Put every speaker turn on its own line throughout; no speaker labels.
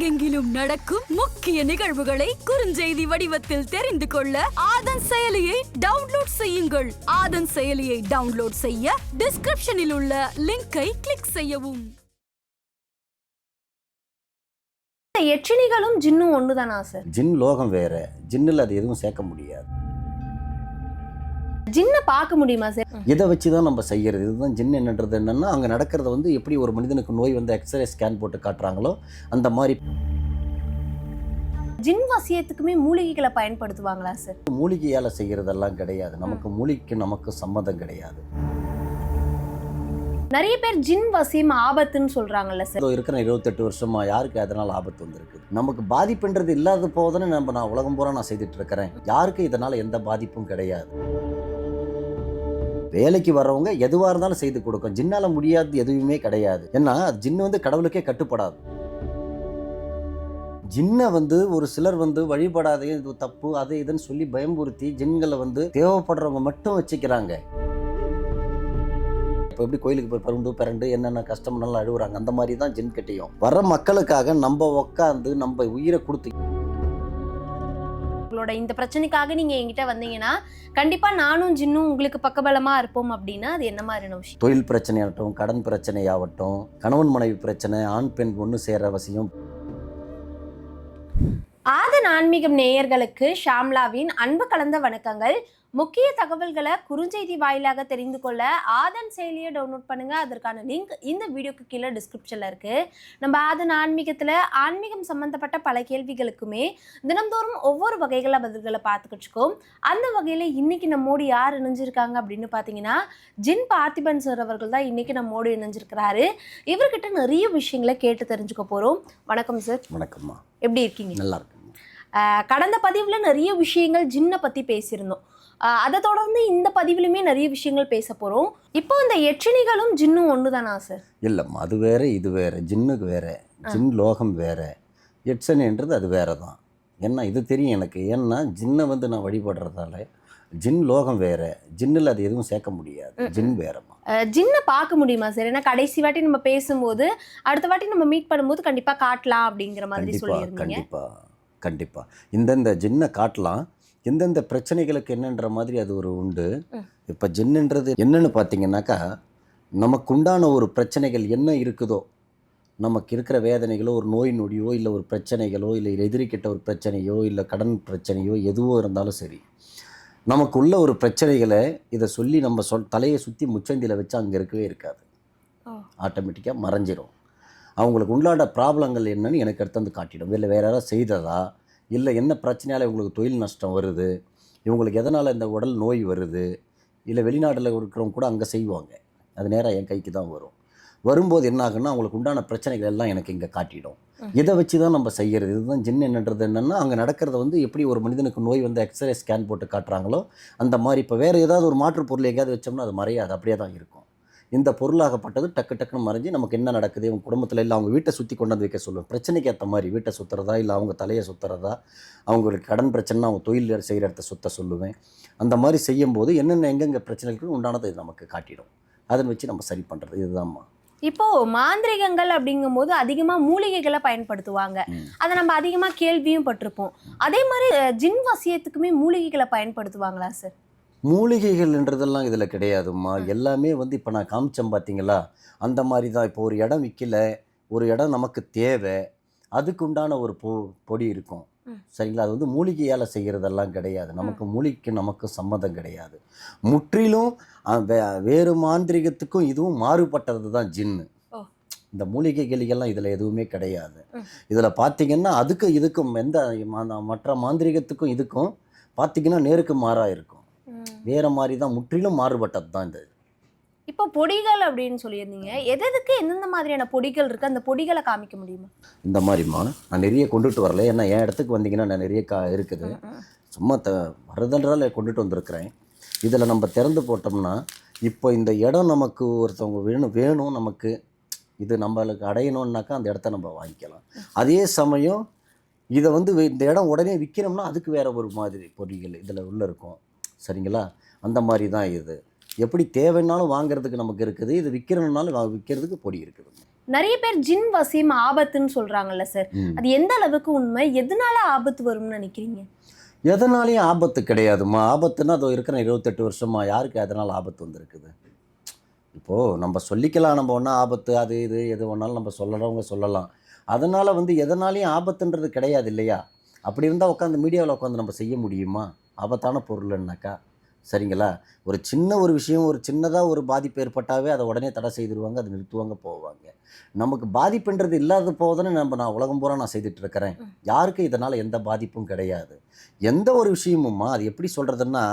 உலகெங்கிலும் நடக்கும் முக்கிய நிகழ்வுகளை குறுஞ்செய்தி வடிவத்தில் தெரிந்து கொள்ள ஆதன் செயலியை டவுன்லோட் செய்யுங்கள். ஆதன் செயலியை டவுன்லோட் செய்ய டிஸ்கிரிப்ஷனில் உள்ள லிங்கை கிளிக் செய்யவும்.
எச்சினிகளும் ஜின்னும் ஒண்ணுதானா சார்
ஜின் லோகம் வேற. ஜின்னில் அது எதுவும் சேர்க்க முடியாது.
ஜின்னை பார்க்க முடியுமா சார்?
இதை வச்சு தான் நம்ம செய்கிறது இதுதான் ஜின் என்னன்றது என்னன்னா அங்கே நடக்கிறத வந்து எப்படி ஒரு மனிதனுக்கு நோய் வந்து எக்ஸ்ரே ஸ்கேன் போட்டு காட்டுறாங்களோ அந்த மாதிரி.
ஜின் வசியத்துக்குமே மூலிகைகளை பயன்படுத்துவாங்களா சார்?
மூலிகையால் செய்கிறதெல்லாம் கிடையாது. நமக்கு மூலிகைக்கு நமக்கு சம்மதம் கிடையாது.
நிறைய பேர் ஜின் வசியம் ஆபத்துன்னு சொல்றாங்கல்ல சார்.
இருக்கிற இருபத்தெட்டு வருஷமா யாருக்கு அதனால் ஆபத்து வந்திருக்கு? நமக்கு பாதிப்புன்றது இல்லாத போதுன்னு நம்ம நான் உலகம் பூரா நான் செய்துட்டு இருக்கிறேன். யாருக்கு இதனால் எந்த பாதிப்பும் கிடையாது. வேலைக்கு வர்றவங்க எதுவாக இருந்தாலும் செய்து கொடுக்கும். ஜின்னால் முடியாது எதுவுமே கிடையாது. ஏன்னா ஜின்னு வந்து கடவுளுக்கே கட்டுப்படாது. ஜின்னை வந்து ஒரு சிலர் வந்து வழிபடாதே இது தப்பு அது இதுன்னு சொல்லி பயம்புறுத்தி ஜின்களை வந்து தேவைப்படுறவங்க மட்டும் வச்சுக்கிறாங்க. இப்போ எப்படி கோயிலுக்கு போய் பருந்து பிறண்டு என்னென்ன கஷ்டம் நல்லா அழுகுறாங்க அந்த மாதிரி தான் ஜின் கட்டியும் வர மக்களுக்காக நம்ம உக்காந்து நம்ம உயிரை கொடுத்து
உங்களோட இந்த பிரச்சனைக்காக நீங்க என்கிட்ட வந்தீங்கன்னா கண்டிப்பா நானும் ஜின்னும் உங்களுக்கு பக்கபலமா இருப்போம் அப்படின்னா அது என்ன மாதிரியான விஷயம்?
தொழில் பிரச்சனையாகட்டும் கடன் பிரச்சனையாகட்டும் கணவன் மனைவி பிரச்சனை ஆண் பெண் ஒன்று சேர அவசியம்.
ஆதன் ஆன்மீகம் நேயர்களுக்கு ஷாம்லாவின் அன்பு கலந்த வணக்கங்கள். முக்கிய தகவல்களை குறுஞ்செய்தி வாயிலாக தெரிந்து கொள்ள ஆதன் செயலியை டவுன்லோட் பண்ணுங்க. அதற்கான லிங்க் இந்த வீடியோக்கு கீழே டிஸ்கிரிப்ஷன்ல இருக்கு. நம்ம ஆதன் ஆன்மீகத்துல ஆன்மீகம் சம்பந்தப்பட்ட பல கேள்விகளுக்குமே தினம்தோறும் ஒவ்வொரு வகைகள பதில்களை பார்த்துக்கிட்டு இருக்கோம். அந்த வகையில இன்னைக்கு நம்மோடு யார் இணைஞ்சிருக்காங்க அப்படின்னு பார்த்தீங்கன்னா ஜின் பார்த்திபன் சார் அவர்கள் தான் இன்னைக்கு நம்மோடு இணைஞ்சிருக்கிறாரு. இவர்கிட்ட நிறைய விஷயங்களை கேட்டு தெரிஞ்சுக்க போறோம். வணக்கம் சார்
வணக்கம்மா.
எப்படி இருக்கீங்க?
நல்லா இருக்குங்க
ஆஹ் கடந்த பதிவில் நிறைய விஷயங்கள் ஜின்னை பற்றி பேசியிருந்தோம். அதை தொடர்ந்து இந்த பதிவிலுமே நிறைய விஷயங்கள் பேச போகிறோம் இப்போ இந்த எச்சினிகளும் ஜின்னும் ஒன்று தானா சார்?
இல்லைம்மா அது வேற இது வேற ஜின்னுக்கு வேற ஜின் லோகம் வேற. எட்சனைன்றது அது வேற தான் என்ன இது தெரியும் எனக்கு. ஏன்னா ஜின்னை வந்து நான் வழிபடுறதால ஜின் லோகம் வேற ஜின்னில் அது எதுவும் சேர்க்க முடியாது. ஜின் வேறம்மா.
ஆஹ் ஜின்னை பார்க்க முடியுமா சார்? ஏன்னா கடைசி வாட்டி நம்ம பேசும்போது அடுத்த வாட்டி நம்ம மீட் பண்ணும்போது கண்டிப்பாக காட்டலாம் அப்படிங்கிற மாதிரி சொல்லியிருந்தீங்க.
கண்டிப்பா கண்டிப்பா. இந்தந்த ஜின்னை காட்டலாம். எந்தெந்த பிரச்சனைகளுக்கு என்னன்ற மாதிரி அது ஒரு உண்டு. இப்போ ஜின்னுன்றது என்னன்னு பார்த்தீங்கன்னாக்கா நமக்குண்டான ஒரு பிரச்சனைகள் என்ன இருக்குதோ நமக்கு இருக்கிற வேதனைகளோ ஒரு நோய் நொடியோ இல்லை ஒரு பிரச்சனைகளோ இல்லை எதிரிக்கிட்ட ஒரு பிரச்சனையோ இல்லை கடன் பிரச்சனையோ எதுவோ இருந்தாலும் சரி நமக்குள்ள ஒரு பிரச்சனைகளை இதை சொல்லி நம்ம சொல் தலையை சுற்றி முச்சந்தியில் வச்சு அங்கே இருக்கவே இருக்காது. ஆட்டோமேட்டிக்காக மறைஞ்சிரும் அவங்களுக்கு உண்டான ப்ராப்ளங்கள் என்னன்னு எனக்கு எடுத்து வந்து காட்டிடும் இல்லை வேறு யாராவது செய்ததா இல்லை என்ன பிரச்சனையால் இவங்களுக்கு தொழில் நஷ்டம் வருது? இவங்களுக்கு எதனால் இந்த உடல் நோய் வருது? இல்லை வெளிநாட்டில் இருக்கிறவங்க கூட அங்கே செய்வாங்க. அது நேராக என் கைக்கு தான் வரும். வரும்போது என்ன ஆகுன்னா அவங்களுக்கு உண்டான பிரச்சனைகள் எல்லாம் எனக்கு இங்கே காட்டிடும். இதை வச்சு தான் நம்ம செய்கிறது இதுதான் ஜின் என்னன்றது என்னென்னா அங்கே நடக்கிறத வந்து எப்படி ஒரு மனிதனுக்கு நோய் வந்து எக்ஸ்ரே ஸ்கேன் போட்டு காட்டுறாங்களோ அந்த மாதிரி. இப்போ வேறு ஏதாவது ஒரு மாற்று பொருள் எங்கேயாவது வச்சோம்னா அது மறையாது. அப்படியே தான் இருக்கும். இந்த பொருளாகப்பட்டது டக்கு டக்குன்னு மறைஞ்சு நமக்கு என்ன நடக்குது? இவங்க குடும்பத்தில் இல்லை அவங்க வீட்டை சுற்றி கொண்டு வந்து வைக்க சொல்லுவேன். பிரச்சனைக்கு ஏற்ற மாதிரி வீட்டை சுற்றுறதா இல்லை அவங்க தலையை சுற்றுறதா அவங்களுக்கு கடன் பிரச்சனை அவங்க தொழில் செய்கிற இடத்த சுத்த சொல்லுவேன். அந்த மாதிரி செய்யும்போது என்னென்ன எங்கெங்கே பிரச்சனைகளுக்கு உண்டானது நமக்கு காட்டிடும். அதை வச்சு நம்ம சரி பண்ணுறது இதுதான்மா
இப்போ மாந்திரிகங்கள் அப்படிங்கும்போது அதிகமாக மூலிகைகளை பயன்படுத்துவாங்க. அதை நம்ம அதிகமாக கேள்வியும் பட்டிருப்போம். அதே மாதிரி ஜின் வசியத்துக்குமே மூலிகைகளை பயன்படுத்துவாங்களா சார்?
மூலிகைகள்ன்றதெல்லாம் இதில் கிடையாதும்மா. எல்லாமே வந்து இப்போ நான் காமிச்சேன் பார்த்தீங்களா அந்த மாதிரி தான் இப்போ ஒரு இடம் விற்கல ஒரு இடம் நமக்கு தேவை. அதுக்கு உண்டான ஒரு பொ பொடி இருக்கும். சரிங்களா? அது வந்து மூலிகையால் செய்கிறதெல்லாம் கிடையாது. நமக்கு மூலிகைக்கு நமக்கு சம்மதம் கிடையாது. முற்றிலும் வேறு மாந்திரிகத்துக்கும் இதுவும் மாறுபட்டது தான் ஜின்னு. இந்த மூலிகை கிளிகள்லாம் இதில் எதுவுமே கிடையாது. இதில் பார்த்தீங்கன்னா அதுக்கு இதுக்கும் எந்த மற்ற மாந்திரிகத்துக்கும் இதுக்கும் பார்த்தீங்கன்னா நேருக்கு மாறாக இருக்கும். வேற மாதிரி தான் முற்றிலும் மாறுபட்டது தான் இந்த
இப்போ பொடிகள் அப்படின்னு சொல்லியிருந்தீங்க. எது எதுக்கு எந்தெந்த மாதிரியான பொடிகள் இருக்கு? அந்த பொடிகளை காமிக்க முடியுமா?
இந்த மாதிரிம்மா நான் நிறைய கொண்டுட்டு வரல. ஏன்னா என் இடத்துக்கு வந்தீங்கன்னா நான் நிறைய கா இருக்குது. சும்மா த வரதன்றால் கொண்டுட்டு வந்திருக்கிறேன். இதில் நம்ம திறந்து போட்டோம்னா இப்போ இந்த இடம் நமக்கு ஒருத்தவங்க வேணும் வேணும் நமக்கு இது நம்மளுக்கு அடையணும்னாக்கா அந்த இடத்த நம்ம வாங்கிக்கலாம். அதே சமயம் இதை வந்து இந்த இடம் உடனே விற்கணும்னா அதுக்கு வேற ஒரு மாதிரி பொறிகள் இதில் உள்ள இருக்கும். சரிங்களா? அந்த மாதிரி தான் இது. எப்படி தேவைன்னாலும் வாங்குறதுக்கு நமக்கு இருக்குது. இது விற்கிறனாலும் விற்கிறதுக்கு பொடி இருக்குது.
நிறைய பேர் ஜின் வசியம் ஆபத்துன்னு சொல்றாங்கல்ல சார். அது எந்த அளவுக்கு உண்மை? எதனால ஆபத்து வரும்னு நினைக்கிறீங்க?
எதனாலையும் ஆபத்து கிடையாதும்மா. ஆபத்துன்னா அது இருக்கிற இருபத்தெட்டு வருஷமா. யாருக்கு அதனால் ஆபத்து வந்திருக்குது? இப்போது நம்ம சொல்லிக்கலாம். நம்ம ஒன்றா ஆபத்து அது இது எது வேணாலும் நம்ம சொல்லறவங்க சொல்லலாம். அதனால் வந்து எதனாலையும் ஆபத்துன்றது கிடையாது இல்லையா? அப்படி இருந்தால் உட்காந்து மீடியாவில் உட்காந்து நம்ம செய்ய முடியுமா? ஆபத்தான பொருள்னாக்கா சரிங்களா? ஒரு சின்ன ஒரு விஷயம் ஒரு சின்னதாக ஒரு பாதிப்பு ஏற்பட்டாவே அதை உடனே தடை செய்திருவாங்க அதை நிறுத்துவாங்க போவாங்க. நமக்கு பாதிப்புன்றது இல்லாத போதுன்னு நம்ம நான் உலகம் பூரா நான் செய்துட்டு இருக்கிறேன் யாருக்கும் இதனால் எந்த பாதிப்பும் கிடையாது. எந்த ஒரு விஷயமும்மா அது எப்படி சொல்கிறதுன்னா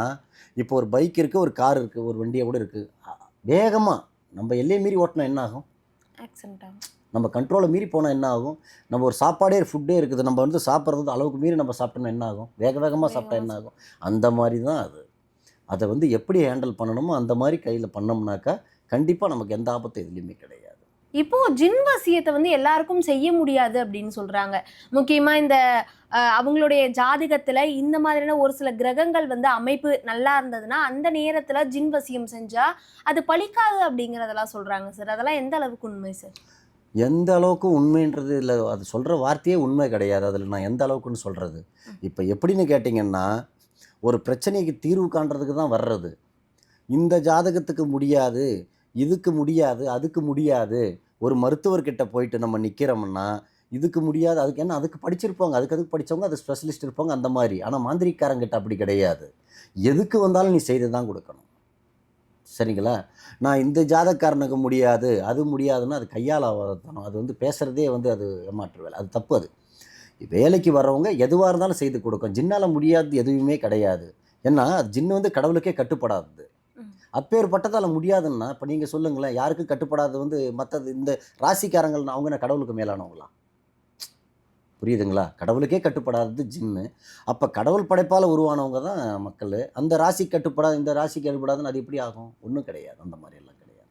இப்போ ஒரு பைக் இருக்குது ஒரு கார் இருக்குது ஒரு வண்டியை கூட இருக்குது வேகமாக நம்ம எல்லையை மீறி ஓட்டினா என்ன ஆகும்?
ஆக்சிடென்ட் ஆகும்.
நம்ம கண்ட்ரோலை மீறி போனால் என்ன ஆகும் நம்ம ஒரு சாப்பாடே ஃபுட்டே இருக்குது. நம்ம வந்து சாப்பிட்றது அளவுக்கு மீறி நம்ம சாப்பிட்டோம்னா என்ன ஆகும் வேக வேகமாக சாப்பிட்டா என்ன ஆகும் அந்த மாதிரி தான் அது. அதை வந்து எப்படி ஹேண்டில் பண்ணணுமோ அந்த மாதிரி கையில் பண்ணோம்னாக்கா கண்டிப்பாக நமக்கு எந்த ஆபத்தும் எதுலேயுமே கிடையாது.
இப்போ ஜின் வசியத்தை வந்து எல்லாருக்கும் செய்ய முடியாது அப்படின்னு சொல்றாங்க. முக்கியமா இந்த அவங்களுடைய ஜாதகத்துல இந்த மாதிரியான ஒரு சில கிரகங்கள் வந்து அமைப்பு நல்லா இருந்ததுன்னா அந்த நேரத்துல ஜின் வசியம் செஞ்சா அது பலிக்காது அப்படிங்கறதெல்லாம் சொல்றாங்க சார் அதெல்லாம் எந்த அளவுக்கு உண்மை சார்
எந்த அளவுக்கு உண்மைன்றது இல்லை அது சொல்கிற வார்த்தையே உண்மை கிடையாது. அதில் நான் எந்த அளவுக்குன்னு சொல்கிறது இப்போ எப்படின்னு கேட்டிங்கன்னா ஒரு பிரச்சனைக்கு தீர்வு காண்றதுக்கு தான் வர்றது. இந்த ஜாதகத்துக்கு முடியாது இதுக்கு முடியாது அதுக்கு முடியாது. ஒரு மருத்துவர்கிட்ட போயிட்டு நம்ம நிற்கிறோம்னா இதுக்கு முடியாது அதுக்கு என்ன அதுக்கு படிச்சிருப்பாங்க அதுக்கு அதுக்கு படித்தவங்க அது ஸ்பெஷலிஸ்ட் இருப்பாங்க அந்த மாதிரி. ஆனால் மாந்திரிக்காரங்கிட்ட அப்படி கிடையாது. எதுக்கு வந்தாலும் நீ செய்து தான் கொடுக்கணும். சரிங்களா? நான் இந்த ஜாதக்காரனுக்கு முடியாது அது முடியாதுன்னா அது கையால் ஆகாதத்தனம் அது வந்து பேசுகிறதே வந்து அது ஏமாற்று வேலை. அது தப்பு அது. வேலைக்கு வர்றவங்க எதுவாக இருந்தாலும் செய்து கொடுக்கும். ஜின்னால் முடியாது எதுவுமே கிடையாது. ஏன்னா ஜின்னு வந்து கடவுளுக்கே கட்டுப்படாதது.
ம்.
அப்பேற்பட்டதால் முடியாதுன்னா இப்போ நீங்கள் சொல்லுங்களேன் யாருக்கும் கட்டுப்படாதது வந்து மற்றது இந்த ராசிக்காரங்கள் அவங்க கடவுளுக்கு மேலானவங்களா? புரியுதுங்களா? கடவுளுக்கே கட்டுப்படாதது ஜின்னு அப்போ கடவுள் படைப்பால் உருவானவங்க தான் மக்கள். அந்த ராசி கட்டுப்படாது இந்த ராசி கட்டுப்படாதுன்னு அது எப்படி ஆகும்? ஒன்றும் கிடையாது. அந்த மாதிரி எல்லாம் கிடையாது.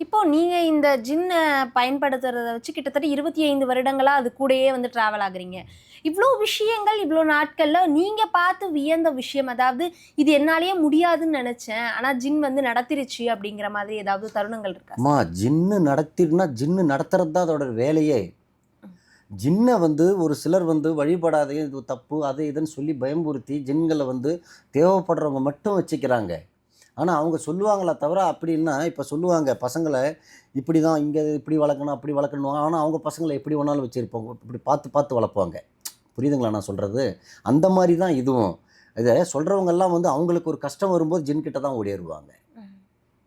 இப்போ நீங்க இந்த ஜின்னை பயன்படுத்துறத வச்சு கிட்டத்தட்ட இருபத்தி ஐந்து வருடங்களா அது கூடயே வந்து டிராவல் ஆகுறீங்க. இவ்வளோ விஷயங்கள் இவ்வளோ நாட்கள்ல நீங்க பார்த்து வியந்த விஷயம் அதாவது இது என்னாலேயே முடியாதுன்னு நினைச்சேன் ஆனா ஜின் வந்து நடத்திருச்சு அப்படிங்கிற மாதிரி ஏதாவது தருணங்கள் இருக்கா?
அம்மா ஜின்னு நடத்தினா ஜின்னு நடத்துறது தான் அதோட வேலையே. ஜின்னை வந்து ஒரு சிலர் வந்து வழிபடாதே இது தப்பு அது இதுன்னு சொல்லி பயம்புறுத்தி ஜின்களை வந்து தேவைப்படுறவங்க மட்டும் வச்சுக்கிறாங்க. ஆனால் அவங்க சொல்லுவாங்களா தவிர அப்படின்னா இப்போ சொல்லுவாங்க பசங்களை இப்படி தான் இங்கே இப்படி வளர்க்கணும் அப்படி வளர்க்கணும். ஆனால் அவங்க பசங்களை எப்படி வேணாலும் வச்சுருப்பாங்க இப்படி பார்த்து பார்த்து வளர்ப்பாங்க. புரியுதுங்களா நான் சொல்கிறது அந்த மாதிரி தான் இதுவும். இதை சொல்கிறவங்கெல்லாம் வந்து அவங்களுக்கு ஒரு கஷ்டம் வரும்போது ஜின்கிட்ட தான் ஓடிடுவாங்க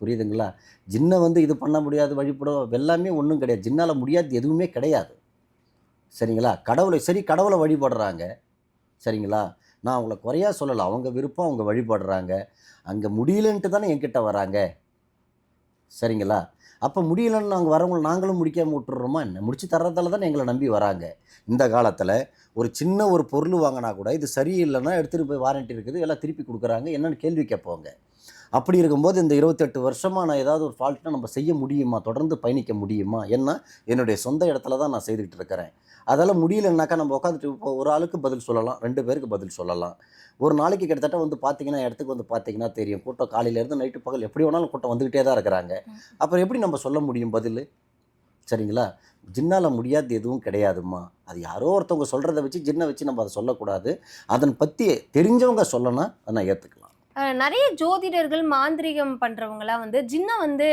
புரியுதுங்களா? ஜின்னை வந்து இது பண்ண முடியாது வழிபட எல்லாமே ஒன்றும் கிடையாது. ஜின்னால் முடியாது எதுவுமே கிடையாது. சரிங்களா? கடவுளை சரி கடவுளை வழிபடுறாங்க. சரிங்களா? நான் அவங்கள குறையா சொல்லலை. அவங்க விருப்பம் அவங்க வழிபடுறாங்க. அங்கே முடியலன்ட்டு தானே என்கிட்ட வராங்க. சரிங்களா? அப்போ முடியலன்னு நாங்கள் வரவங்கள நாங்களும் முடிக்காமல் விட்டுறோமா என்ன? முடிச்சு தர்றதால தானே எங்களை நம்பி வராங்க. இந்த காலத்தில் ஒரு சின்ன ஒரு பொருள் வாங்கினா கூட இது சரியில்லைன்னா எடுத்துகிட்டு போய் வாரண்ட்டி இருக்குது. எல்லாம் திருப்பி கொடுக்குறாங்க. என்னென்னு கேள்வி கேட்போங்க. அப்படி இருக்கும்போது இந்த இருபத்தெட்டு வருஷமாக நான் ஏதாவது ஒரு ஃபால்ட்னா நம்ம செய்ய முடியுமா? தொடர்ந்து பயணிக்க முடியுமா? ஏன்னா என்னுடைய சொந்த இடத்துல தான் நான் செய்துக்கிட்டு இருக்கிறேன். அதெல்லாம் முடியலன்னாக்கா நம்ம உட்காந்துட்டு இப்போ ஒரு ஆளுக்கு பதில் சொல்லலாம் ரெண்டு பேருக்கு பதில் சொல்லலாம். ஒரு நாளைக்கு கிட்டத்தட்ட வந்து பார்த்தீங்கன்னா இடத்துக்கு வந்து பார்த்தீங்கன்னா தெரியும். கூட்டம் காலையிலேருந்து நைட்டு பகல் எப்படி வேணாலும் கூட்டம் வந்துக்கிட்டே தான் இருக்கிறாங்க. அப்புறம் எப்படி நம்ம சொல்ல முடியும் பதில்? சரிங்களா? ஜின்னால் முடியாது எதுவும் கிடையாதும்மா. அது யாரோ ஒருத்தவங்க சொல்கிறத வச்சு ஜின்னை வச்சு நம்ம அதை சொல்லக்கூடாது. அதன் பற்றி தெரிஞ்சவங்க சொல்லணும் அதை நான் ஏற்றுக்கலாம்
நிறைய ஜோதிடர்கள் மாந்திரிகம் பண்றவங்கலாம் வந்து ஜின்னை வந்து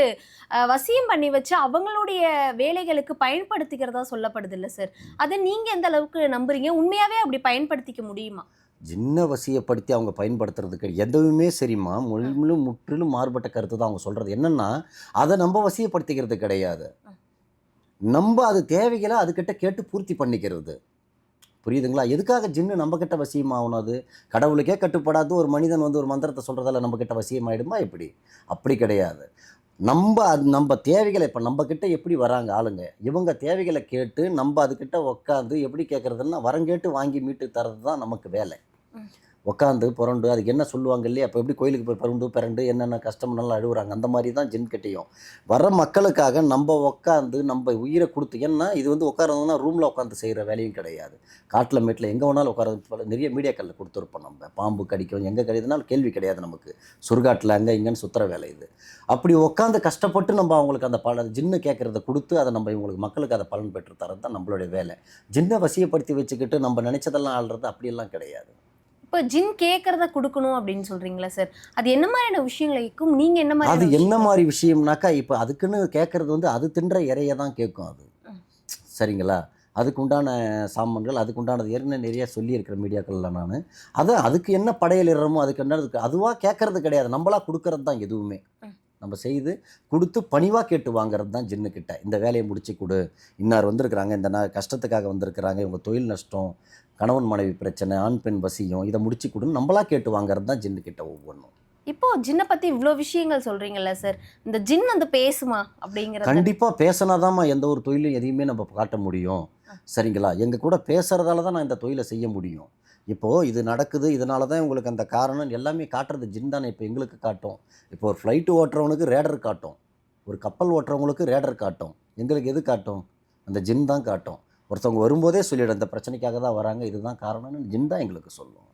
வசியம் பண்ணி வச்சு அவங்களுடைய வேலைகளுக்கு பயன்படுத்திக்கிறதா சொல்லப்படுது இல்ல சார் அதை நீங்க எந்த அளவுக்கு நம்புறீங்க? உண்மையாவே அப்படி பயன்படுத்திக்க முடியுமா?
ஜின்ன வசியப்படுத்தி அவங்க பயன்படுத்துறதுக்கு எதுவுமே சரிம்மா. முழுமுழும் முற்றிலும் மாறுபட்ட கருத்து தான் அவங்க சொல்கிறது என்னென்னா அதை நம்ம வசியப்படுத்திக்கிறது கிடையாது. நம்ம அது தேவைகளை அதுக்கிட்ட கேட்டு பூர்த்தி பண்ணிக்கிறது. புரியுதுங்களா? எதுக்காக ஜின்னு நம்ம கிட்ட வசியமாகணும் அது கடவுளுக்கே கட்டுப்படாது ஒரு மனிதன் வந்து ஒரு மந்திரத்தை சொல்கிறதால நம்மக்கிட்ட கிட்ட வசியமாயிடுமா எப்படி? அப்படி கிடையாது. நம்ம அது நம்ம தேவைகளை இப்போ நம்ம எப்படி வராங்க ஆளுங்க? இவங்க தேவைகளை கேட்டு நம்ம அதுக்கிட்ட உட்காந்து எப்படி கேட்குறதுன்னா வரம் கேட்டு வாங்கி மீட்டு தர்றது தான் நமக்கு வேலை. உட்காந்து புரண்டு அதுக்கு என்ன சொல்லுவாங்க இல்லையா? அப்போ எப்படி கோயிலுக்கு போய் பருண்டு பிறண்டு என்னென்ன கஷ்டம் அழுகுறாங்க அந்த மாதிரி தான் ஜின் கட்டியும். வர மக்களுக்காக நம்ம உட்காந்து நம்ம உயிரை கொடுத்து ஏன்னா இது வந்து உட்காரதுனா ரூமில் உட்காந்து செய்கிற வேலையும் கிடையாது. காட்டில் மேட்டில் எங்கே வேணாலும் உட்காரது நிறைய மீடியாக்களில் கொடுத்துருப்போம் நம்ம. பாம்பு கடிக்கும் எங்கே கிடையாதுனாலும் கேள்வி கிடையாது நமக்கு. சுருகாட்டில் அங்கே இங்கேன்னு சுற்றுற வேலை இது. அப்படி உட்காந்து கஷ்டப்பட்டு நம்ம அவங்களுக்கு அந்த பல ஜின்னு கேட்குறத கொடுத்து அதை நம்ம இவங்களுக்கு மக்களுக்கு அதை பலன் பெற்று தரது தான் நம்மளுடைய வேலை. ஜின்னை வசியப்படுத்தி வச்சுக்கிட்டு நம்ம நினச்சதெல்லாம் ஆள்றது அப்படியெல்லாம் கிடையாது.
இப்போ ஜின் கேட்கறத கொடுக்கணும் அப்படின்னு சொல்றீங்களா சார் அது என்ன மாதிரியான விஷயங்களை இருக்கும் நீங்க என்ன
அது
மாதிரி
என்ன மாதிரி விஷயம்னாக்கா இப்போ அதுக்குன்னு கேட்குறது வந்து அது தின்ற இறைய தான் கேட்கும் அது. சரிங்களா? அதுக்கு உண்டான சாமான்கள் அதுக்கு உண்டானது ஏற்கனவே நிறைய சொல்லியிருக்கிற மீடியாக்களில் நான். அதை அதுக்கு என்ன படையல் இடமோ அதுக்கு என்ன அதுக்கு அதுவாக கேட்கறது கிடையாது. நம்மளா கொடுக்கறது தான் எதுவுமே. நம்ம செய்து கொடுத்து பணிவாக கேட்டு வாங்குறது தான் ஜின்னுக்கிட்ட இந்த வேலையை முடிச்சு கொடு. இன்னார் வந்திருக்கிறாங்க இந்த நா கஷ்டத்துக்காக வந்திருக்கிறாங்க இவங்க தொழில் நஷ்டம் கணவன் மனைவி பிரச்சனை ஆண் பெண் வசியம் இதை முடிச்சு கொடுன்னு நம்மளா கேட்டு வாங்குறது தான் ஜின்னுக்கிட்ட ஒவ்வொன்றும்
இப்போ ஜின்னை பத்தி இவ்ளோ விஷயங்கள் சொல்றீங்கல்ல சார் இந்த ஜின் வந்து பேசுமா அப்படிங்கறது?
கண்டிப்பாக பேசினாதாம்மா எந்த ஒரு தொழிலும் எதையுமே நம்ம காட்ட முடியும். சரிங்களா? எங்கள் கூட பேசுகிறதால தான் நான் இந்த தொழிலை செய்ய முடியும். இப்போது இது நடக்குது இதனால தான் உங்களுக்கு அந்த காரணம் எல்லாமே காட்டுறது ஜின் தானே இப்போ எங்களுக்கு காட்டும். இப்போ ஒரு ஃப்ளைட்டு ஓட்டுறவனுக்கு ரேடர் காட்டும். ஒரு கப்பல் ஓட்டுறவங்களுக்கு ரேடர் காட்டும். எங்களுக்கு எது காட்டும்? அந்த ஜின் தான் காட்டும். ஒருத்தவங்க வரும்போதே சொல்லிடும் இந்த பிரச்சனைக்காக தான் வராங்க. இதுதான் காரணம்னு ஜின் தான் எங்களுக்கு சொல்லும்.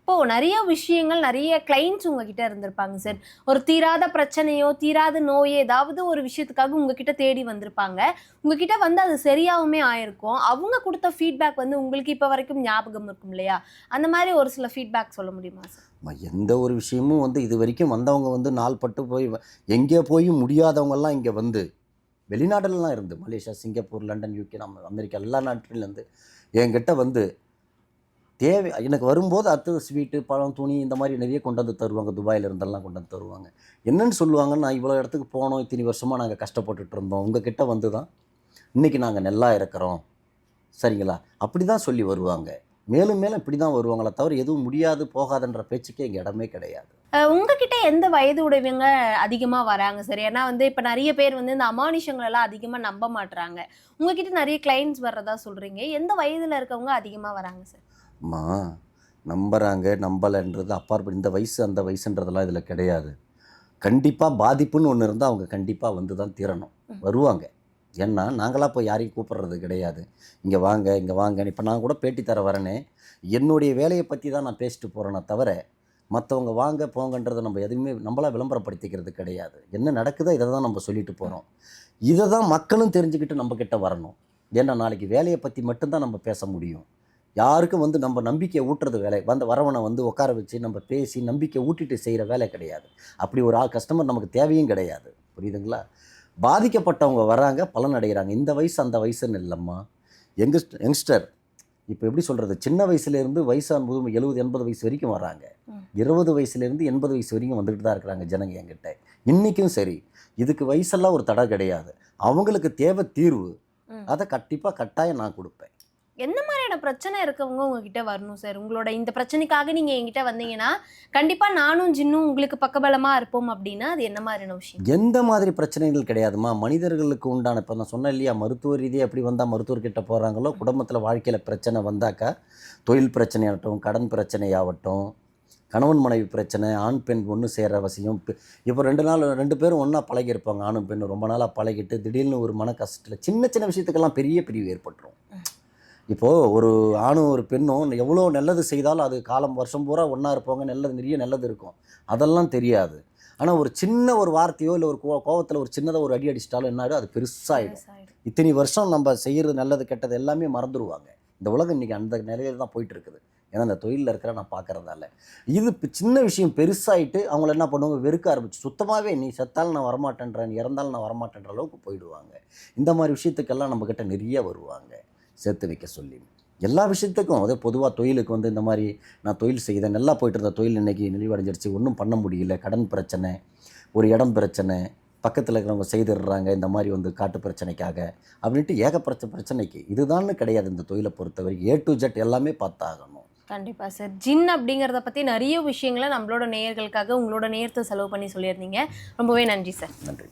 இப்போ நிறைய விஷயங்கள் நிறைய கிளைண்ட்ஸ் உங்ககிட்ட இருந்திருப்பாங்க சார். ஒரு தீராத பிரச்சனையோ தீராத நோயோ ஏதாவது ஒரு விஷயத்துக்காக உங்ககிட்ட தேடி வந்திருப்பாங்க. உங்ககிட்ட வந்து அது சரியாவுமே ஆயிருக்கும். அவங்க கொடுத்த ஃபீட்பேக் வந்து உங்களுக்கு இப்போ வரைக்கும் ஞாபகம் இருக்கும் இல்லையா? அந்த மாதிரி ஒரு சில ஃபீட்பேக் சொல்ல முடியுமா சார்?
எந்த ஒரு விஷயமும் வந்து இது வரைக்கும் வந்தவங்க வந்து நாள் பட்டு போய் எங்கே போய் முடியாதவங்கெல்லாம் இங்கே வந்து வெளிநாடுலலாம் இருந்து மலேசியா சிங்கப்பூர் லண்டன் யூகே நம்ம அமெரிக்கா எல்லா நாட்டிலேருந்து என்கிட்ட வந்து தேவை எனக்கு வரும்போது அடுத்தது ஸ்வீட்டு பழம் துணி இந்த மாதிரி நிறைய கொண்டு வந்து தருவாங்க. துபாயில் இருந்தெல்லாம் கொண்டு வந்து தருவாங்க. என்னென்னு சொல்லுவாங்க நான் இவ்வளோ இடத்துக்கு போனோம் இத்தனை வருஷமாக நாங்கள் கஷ்டப்பட்டுட்டு இருந்தோம். உங்கள் கிட்டே வந்து தான் இன்றைக்கி நாங்கள் நல்லா இருக்கிறோம். சரிங்களா? அப்படி தான் சொல்லி வருவாங்க. மேலும் மேலும் இப்படி தான் வருவாங்களே தவிர எதுவும் முடியாது போகாதுன்ற பேச்சுக்கே இங்கே இடமே கிடையாது.
உங்ககிட்ட எந்த வயது உடையவங்க அதிகமா வராங்க சார் ஏன்னா வந்து இப்ப நிறைய பேர் வந்து இந்த அமானுஷங்கள் எல்லாம் அதிகமா நம்ப மாட்றாங்க. உங்ககிட்ட நிறைய கிளைண்ட்ஸ் வர்றதா சொல்றீங்க. எந்த வயதுல இருக்கவங்க அதிகமா வராங்க சார்
அம்மா நம்புறாங்க நம்பலைன்றது அப்பாற்பட்டு இந்த வயசு அந்த வயசுன்றதெல்லாம் இதில் கிடையாது. கண்டிப்பாக பாதிப்புன்னு ஒன்று இருந்தால் அவங்க கண்டிப்பாக வந்து தான் தீரணும் வருவாங்க. ஏன்னா நாங்களாக போய் யாரையும் கூப்பிட்றது கிடையாது. இங்கே வாங்க இங்கே வாங்க இப்போ நான் கூட பேட்டி தர வரேனே. என்னுடைய வேலையை பற்றி தான் நான் பேசிட்டு போகிறேனே தவிர மற்றவங்க வாங்க போங்கன்றதை நம்ம எதுவுமே நம்மளாக விளம்பரப்படுத்திக்கிறது கிடையாது. என்ன நடக்குதோ இதை தான் நம்ம சொல்லிட்டு போகிறோம் இதை தான் மக்களும் தெரிஞ்சுக்கிட்டு நம்மக்கிட்ட வரணும். ஏன்னா நாளைக்கு வேலையை பற்றி மட்டும்தான் நம்ம பேச முடியும். யாருக்கும் வந்து நம்ம நம்பிக்கையை ஊட்டுறது வேலை வந்து வரவனை வந்து உட்கார வச்சு நம்ம பேசி நம்பிக்கை ஊட்டிட்டு செய்கிற வேலை கிடையாது. அப்படி ஒரு ஆள் கஸ்டமர் நமக்கு தேவையும் கிடையாது. புரியுதுங்களா? பாதிக்கப்பட்டவங்க வராங்க பலன் அடைகிறாங்க. இந்த வயசு அந்த வயசுன்னு இல்லைம்மா. யங்ஸ்டர் யங்ஸ்டர் இப்போ எப்படி சொல்கிறது சின்ன வயசுலேருந்து வயசான போது எழுபது எண்பது வயசு வரைக்கும் வராங்க. இருபது வயசுலேருந்து எண்பது வயசு வரைக்கும் வந்துட்டு தான் இருக்கிறாங்க ஜனங்க என்கிட்ட. இன்றைக்கும் சரி. இதுக்கு வயசெல்லாம் ஒரு தடை கிடையாது. அவங்களுக்கு தேவை தீர்வு. அதை கண்டிப்பாக கட்டாயம் நான் கொடுப்பேன்.
என்ன மாதிரியான பிரச்சனை இருக்கவங்க உங்ககிட்ட வரணும் சார் உங்களோட இந்த பிரச்சனைக்காக நீங்க என்கிட்ட வந்தீங்கன்னா கண்டிப்பா நானும் ஜின்னும் உங்களுக்கு பக்கபலமா இருப்போம் அப்படின்னா அது என்ன மாதிரியான விஷயம்?
எந்த மாதிரி பிரச்சனைகள் கிடையாதுமா? மனிதர்களுக்கு உண்டான இப்போ நான் சொன்னேன் இல்லையா மருத்துவ ரீதியாக எப்படி வந்தால் மருத்துவர்கிட்ட போகிறாங்களோ குடும்பத்தில் வாழ்க்கையில் பிரச்சனை வந்தாக்கா தொழில் பிரச்சனையாகட்டும் கடன் பிரச்சனையாகட்டும் கணவன் மனைவி பிரச்சனை ஆண் பெண் ஒன்று சேர அவசியம். இப்போ இப்போ ரெண்டு நாள் ரெண்டு பேரும் ஒன்றா பழகியிருப்பாங்க ஆணும் பெண்ணும். ரொம்ப நாளாக பழகிட்டு திடீர்னு ஒரு மன கஷ்டத்தில் சின்ன சின்ன விஷயத்துக்கெல்லாம் பெரிய பிரிவு ஏற்பட்டுரும். இப்போது ஒரு ஆணும் ஒரு பெண்ணும் எவ்வளோ நல்லது செய்தாலும் அது காலம் வருஷம் பூரா ஒன்றா இருப்பாங்க. நல்லது நிறைய நல்லது இருக்கும். அதெல்லாம் தெரியாது. ஆனால் ஒரு சின்ன ஒரு வார்த்தையோ இல்லை ஒரு கோ கோவத்தில் ஒரு சின்னதாக ஒரு அடி அடிச்சிட்டாலும் என்ன ஆகிடும் அது பெருசாகிடும் இத்தனை வருஷம் நம்ம செய்கிறது நல்லது கெட்டது எல்லாமே மறந்துடுவாங்க இந்த உலகம் இன்றைக்கி அந்த நிலையில தான் போயிட்டு இருக்குது ஏன்னா அந்த தொழிலில் இருக்கிற நான் பார்க்குறதால இது சின்ன விஷயம் பெருசாயிட்டு அவங்கள என்ன பண்ணுவாங்க? வெறுக்க ஆரம்பிச்சு சுத்தமாகவே நீ செத்தாலும் நான் வரமாட்டேன்றேன் நீ இறந்தாலும் நான் வரமாட்டேன்ற அளவுக்கு போயிடுவாங்க. இந்த மாதிரி விஷயத்துக்கெல்லாம் நம்மக்கிட்ட நிறைய வருவாங்க. சேர்த்து வைக்க சொல்லி. எல்லா விஷயத்துக்கும் அதே பொதுவாக தொழிலுக்கு வந்து இந்த மாதிரி நான் தொழில் செய்தேன் நல்லா போயிட்டு இருந்த தொழில் இன்னைக்கு நெளிவடைஞ்சிருச்சு ஒன்றும் பண்ண முடியல கடன் பிரச்சனை ஒரு இடம் பிரச்சனை பக்கத்தில் இருக்கிறவங்க செய்திடுறாங்க இந்த மாதிரி வந்து காட்டு பிரச்சனைக்காக அப்படின்ட்டு ஏகப்பிரச்ச பிரச்சனைக்கு. இதுதான்னு கிடையாது இந்த தொழிலை பொறுத்த வரைக்கும் ஏ டு ஜெட் எல்லாமே பார்த்தாகணும்.
கண்டிப்பா சார் ஜின் அப்படிங்கறத பத்தி நிறைய விஷயங்களை நம்மளோட நேயர்களுக்காக உங்களோட நேரத்தை செலவு பண்ணி சொல்லியிருந்தீங்க. ரொம்பவே நன்றி சார்
நன்றி.